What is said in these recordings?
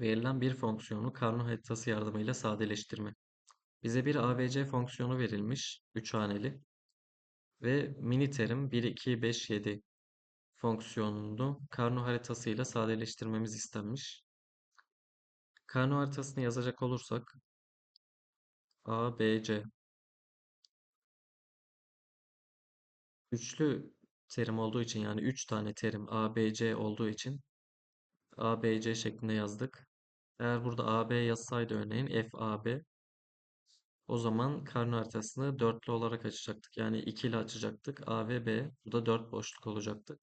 Verilen bir fonksiyonu karno haritası yardımıyla sadeleştirme. Bize bir ABC fonksiyonu verilmiş, 3 haneli ve mini terim 1, 2, 5, 7 fonksiyonunu karno haritasıyla sadeleştirmemiz istenmiş. Karno haritasını yazacak olursak ABC üçlü terim olduğu için yani 3 tane terim ABC olduğu için ABC şeklinde yazdık. Eğer burada AB yazsaydı örneğin FAB o zaman karno haritasını dörtlü olarak açacaktık. Yani 2 ile açacaktık. A ve B. Bu da 4 boşluk olacaktı.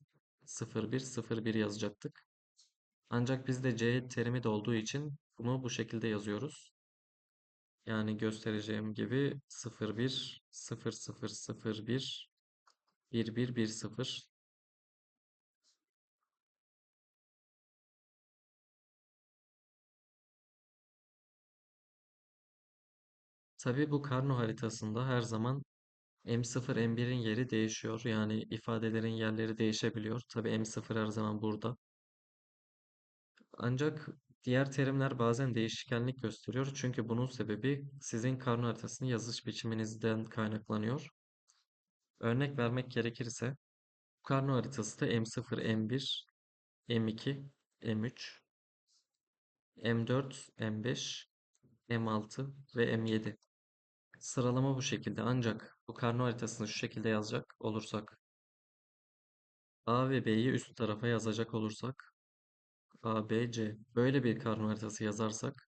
0, 1, 0, 1 yazacaktık. Ancak bizde C terimi de olduğu için bunu bu şekilde yazıyoruz. Yani göstereceğim gibi 0, 1, 0, 0, 0, 1, 1, 1, 1, 0. Tabii bu karno haritasında her zaman M0, M1'in yeri değişiyor. Yani ifadelerin yerleri değişebiliyor. Tabii M0 her zaman burada. Ancak diğer terimler bazen değişkenlik gösteriyor. Çünkü bunun sebebi sizin karno haritasını yazış biçiminizden kaynaklanıyor. Örnek vermek gerekirse karno haritası da M0, M1, M2, M3, M4, M5, M6 ve M7. Sıralama bu şekilde. Ancak bu karno haritasını şu şekilde yazacak olursak A ve B'yi üst tarafa yazacak olursak A, B, C. Böyle bir karno haritası yazarsak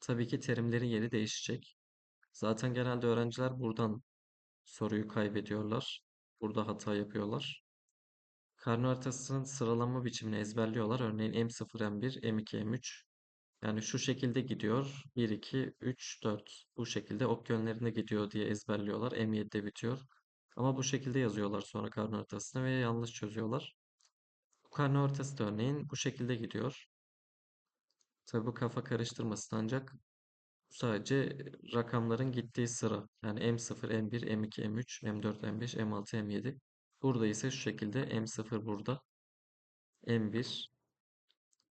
tabii ki terimlerin yeri değişecek. Zaten genelde öğrenciler buradan soruyu kaybediyorlar. Burada hata yapıyorlar. Karno haritasının sıralama biçimini ezberliyorlar. Örneğin M0, M1, M2, M3. Yani şu şekilde gidiyor. 1, 2, 3, 4. Bu şekilde ok yönlerinde gidiyor diye ezberliyorlar. M7'de bitiyor. Ama bu şekilde yazıyorlar sonra karno haritasını ve yanlış çözüyorlar. Bu karno haritası da örneğin bu şekilde gidiyor. Tabi bu kafa karıştırmasın ancak sadece rakamların gittiği sıra. Yani M0, M1, M2, M3, M4, M5, M6, M7. Burada ise şu şekilde M0 burada. M1,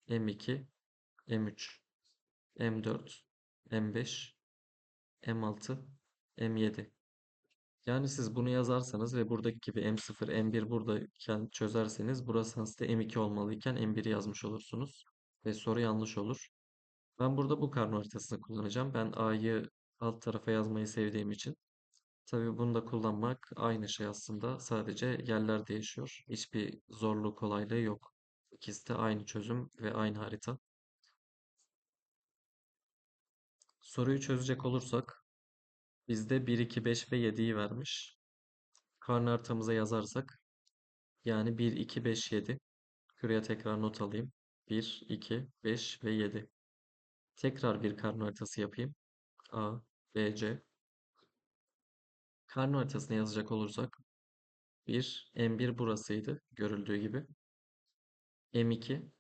M2, M3, M4, M5, M6, M7. Yani siz bunu yazarsanız ve buradaki gibi M0, M1 buradayken çözerseniz burası aslında M2 olmalıyken M1'i yazmış olursunuz. Ve soru yanlış olur. Ben burada bu karno haritasını kullanacağım. Ben A'yı alt tarafa yazmayı sevdiğim için. Tabii bunu da kullanmak aynı şey aslında. Sadece yerler değişiyor. Hiçbir zorluğu kolaylığı yok. İkisi de aynı çözüm ve aynı harita. Soruyu çözecek olursak bizde 1, 2, 5 ve 7'yi vermiş. Karno haritamıza yazarsak yani 1, 2, 5, 7. Şuraya tekrar not alayım. 1, 2, 5 ve 7. Tekrar bir karno haritası yapayım. A, B, C. Karno haritasını yazacak olursak 1, M1 burasıydı görüldüğü gibi. M2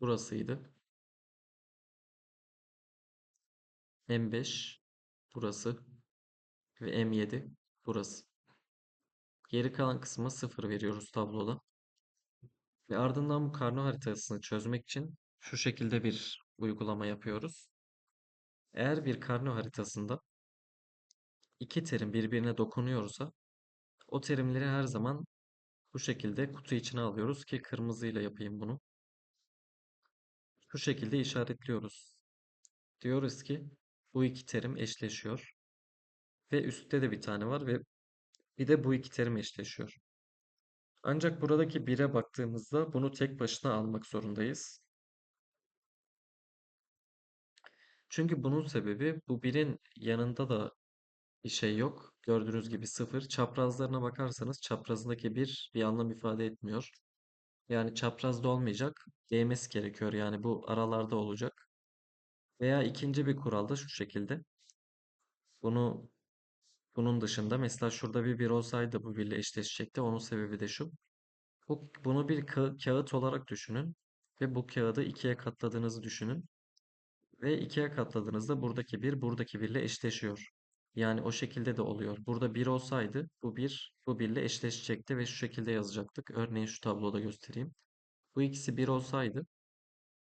burasıydı. M5 burası ve M7 burası. Geri kalan kısma 0 veriyoruz tabloda. Ve ardından bu karno haritasını çözmek için şu şekilde bir uygulama yapıyoruz. Eğer bir karno haritasında iki terim birbirine dokunuyorsa o terimleri her zaman bu şekilde kutu içine alıyoruz ki kırmızıyla yapayım bunu. Şu şekilde işaretliyoruz. Diyoruz ki bu iki terim eşleşiyor. Ve üstte de bir tane var ve bir de bu iki terim eşleşiyor. Ancak buradaki 1'e baktığımızda bunu tek başına almak zorundayız. Çünkü bunun sebebi bu 1'in yanında da bir şey yok. Gördüğünüz gibi 0. Çaprazlarına bakarsanız çaprazındaki 1 bir anlam ifade etmiyor. Yani çaprazda olmayacak. Değmesi gerekiyor. Yani bu aralarda olacak. Veya ikinci bir kural da şu şekilde. Bunu bunun dışında mesela şurada bir 1 olsaydı bu 1 ile eşleşecekti. Onun sebebi de şu. Bu, bunu bir ka kağıt olarak düşünün. Ve bu kağıdı ikiye katladığınızı düşünün. Ve ikiye katladığınızda buradaki 1 buradaki 1 ile eşleşiyor. Yani o şekilde de oluyor. Burada 1 olsaydı bu 1 bu 1 ile eşleşecekti ve şu şekilde yazacaktık. Örneğin şu tabloda göstereyim. Bu ikisi 1 olsaydı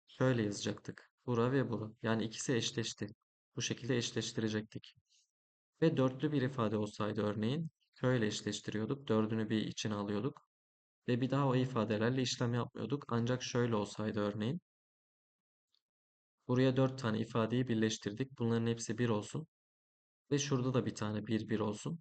şöyle yazacaktık. Bura ve bura. Yani ikisi eşleşti. Bu şekilde eşleştirecektik. Ve dörtlü bir ifade olsaydı örneğin şöyle eşleştiriyorduk. Dördünü bir içine alıyorduk. Ve bir daha o ifadelerle işlem yapmıyorduk. Ancak şöyle olsaydı örneğin. Buraya dört tane ifadeyi birleştirdik. Bunların hepsi bir olsun. Ve şurada da bir tane bir bir olsun.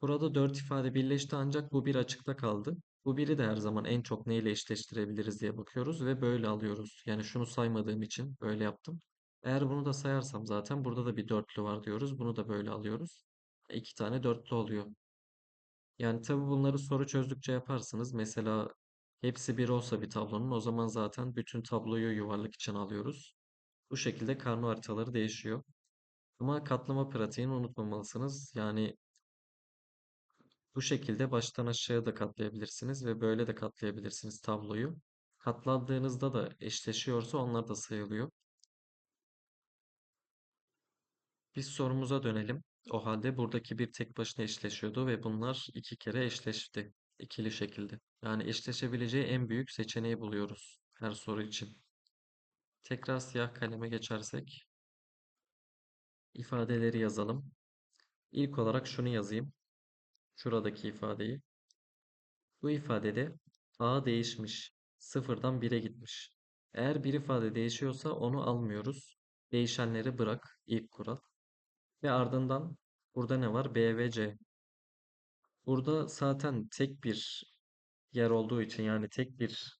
Burada dört ifade birleşti ancak bu bir açıkta kaldı. Bu biri de her zaman en çok neyle eşleştirebiliriz diye bakıyoruz ve böyle alıyoruz. Yani şunu saymadığım için böyle yaptım. Eğer bunu da sayarsam zaten burada da bir dörtlü var diyoruz. Bunu da böyle alıyoruz. İki tane dörtlü oluyor. Yani tabii bunları soru çözdükçe yaparsınız. Mesela hepsi bir olsa bir tablonun o zaman zaten bütün tabloyu yuvarlak için alıyoruz. Bu şekilde karno haritaları değişiyor. Ama katlama pratiğini unutmamalısınız. Yani bu şekilde baştan aşağıya da katlayabilirsiniz ve böyle de katlayabilirsiniz tabloyu. Katladığınızda da eşleşiyorsa onlar da sayılıyor. Biz sorumuza dönelim. O halde buradaki bir tek başına eşleşiyordu ve bunlar iki kere eşleşti. ikili şekilde. Yani eşleşebileceği en büyük seçeneği buluyoruz her soru için. Tekrar siyah kaleme geçersek ifadeleri yazalım. İlk olarak şunu yazayım. Şuradaki ifadeyi. Bu ifadede a değişmiş. Sıfırdan 1'e gitmiş. Eğer bir ifade değişiyorsa onu almıyoruz. Değişenleri bırak. ilk kural. Ve ardından burada ne var? B ve C. Burada zaten tek bir yer olduğu için yani tek bir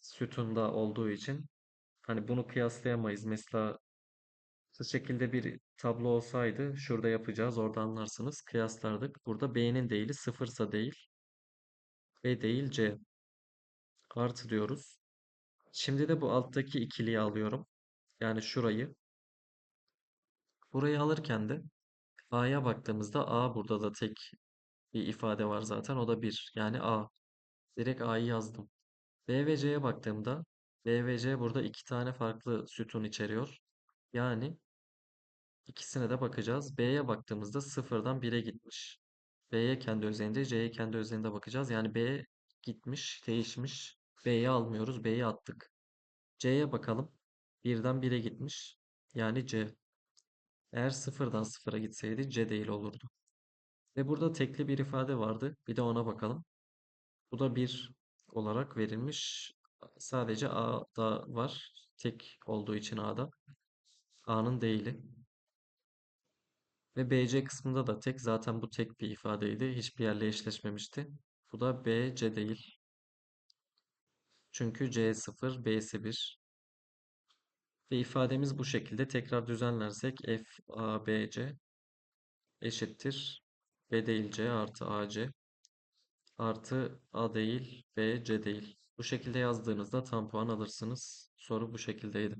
sütunda olduğu için hani bunu kıyaslayamayız. Mesela şu şekilde bir tablo olsaydı şurada yapacağız. Orada anlarsınız. Kıyaslardık. Burada B'nin değili sıfırsa değil. B değil C. Artı diyoruz. Şimdi de bu alttaki ikiliyi alıyorum. Yani şurayı. Burayı alırken de A'ya baktığımızda A burada da tek bir ifade var zaten. O da 1. Yani A. Direkt A'yı yazdım. B ve C'ye baktığımda B ve C burada iki tane farklı sütun içeriyor. Yani ikisine de bakacağız. B'ye baktığımızda sıfırdan 1'e gitmiş. B'ye kendi özelinde, C'ye kendi özelinde bakacağız. Yani B gitmiş, değişmiş. B'yi almıyoruz. B'yi attık. C'ye bakalım. 1'den 1'e gitmiş. Yani C. Eğer sıfırdan sıfıra gitseydi C değil olurdu. Ve burada tekli bir ifade vardı. Bir de ona bakalım. Bu da 1 olarak verilmiş. Sadece A'da var. Tek olduğu için A'da. A'nın değili. Ve BC kısmında da tek. Zaten bu tek bir ifadeydi. Hiçbir yerle eşleşmemişti. Bu da BC değil. Çünkü C 0, B'si 1. Ve ifademiz bu şekilde. Tekrar düzenlersek F, A, B, C eşittir. B değil C artı AC artı A değil B, C değil. Bu şekilde yazdığınızda tam puan alırsınız. Soru bu şekildeydi.